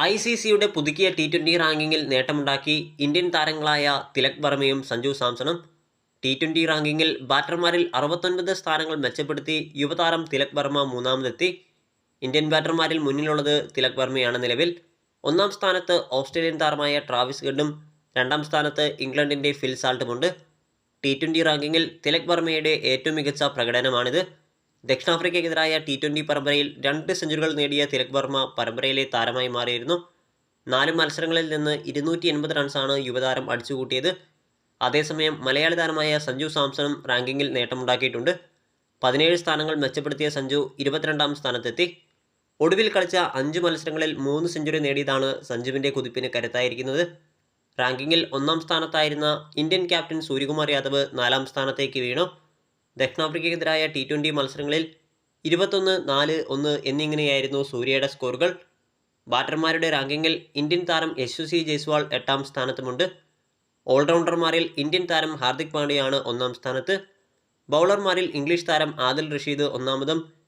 I C സിയുടെ പുതുക്കിയ T twenty റാങ്കിങ്ങിൽ നേട്ടമുണ്ടാക്കി ഇന്ത്യൻ താരങ്ങളായ തിലക് വർമ്മയും സഞ്ജു സാംസണും. ടി ട്വന്റി റാങ്കിങ്ങിൽ ബാറ്റർമാരിൽ അറുപത്തൊൻപത് സ്ഥാനങ്ങൾ മെച്ചപ്പെടുത്തി യുവതാരം തിലക് വർമ്മ മൂന്നാമതെത്തി. ഇന്ത്യൻ ബാറ്റർമാരിൽ മുന്നിലുള്ളത് തിലക് വർമ്മയാണ് നിലവിൽ. ഒന്നാം സ്ഥാനത്ത് ഓസ്ട്രേലിയൻ താരമായ ട്രാവിസ് ഗഡും രണ്ടാം സ്ഥാനത്ത് ഇംഗ്ലണ്ടിന്റെ ഫിൽ സാൾട്ടുമുണ്ട്. ടി ട്വന്റി റാങ്കിങ്ങിൽ തിലക് വർമ്മയുടെ ഏറ്റവും മികച്ച പ്രകടനമാണിത്. ദക്ഷിണാഫ്രിക്കയ്ക്കെതിരായ ടി ട്വന്റി പരമ്പരയിൽ രണ്ട് സെഞ്ചുറികൾ നേടിയ തിലക് വർമ്മ പരമ്പരയിലെ താരമായി മാറിയിരുന്നു. നാല് മത്സരങ്ങളിൽ നിന്ന് ഇരുന്നൂറ്റി എൺപത് റൺസാണ് യുവതാരം അടിച്ചുകൂട്ടിയത്. അതേസമയം മലയാളി താരമായ സഞ്ജു സാംസണും റാങ്കിങ്ങിൽ നേട്ടമുണ്ടാക്കിയിട്ടുണ്ട്. പതിനേഴ് സ്ഥാനങ്ങൾ മെച്ചപ്പെടുത്തിയ സഞ്ജു ഇരുപത്തിരണ്ടാം സ്ഥാനത്തെത്തി. ഒടുവിൽ കളിച്ച അഞ്ച് മത്സരങ്ങളിൽ മൂന്ന് സെഞ്ചുറി നേടിയതാണ് സഞ്ജുവിന്റെ കുതിപ്പിന് കരുത്തായിരിക്കുന്നത്. റാങ്കിങ്ങിൽ ഒന്നാം സ്ഥാനത്തായിരുന്ന ഇന്ത്യൻ ക്യാപ്റ്റൻ സൂര്യകുമാർ യാദവ് നാലാം സ്ഥാനത്തേക്ക് വീണു. ദക്ഷിണാഫ്രിക്കയ്ക്കെതിരായ ടി ട്വന്റി മത്സരങ്ങളിൽ ഇരുപത്തൊന്ന് നാല് ഒന്ന് എന്നിങ്ങനെയായിരുന്നു സൂര്യയുടെ സ്കോറുകൾ. ബാറ്റർമാരുടെ റാങ്കിങ്ങിൽ ഇന്ത്യൻ താരം യശസ്വി ജയ്സ്വാൾ എട്ടാം സ്ഥാനത്തുമുണ്ട്. ഓൾറൗണ്ടർമാരിൽ ഇന്ത്യൻ താരം ഹാർദിക് പാണ്ഡ്യയാണ് ഒന്നാം സ്ഥാനത്ത്. ബൗളർമാരിൽ ഇംഗ്ലീഷ് താരം ആദിൽ റഷീദ് ഒന്നാമതും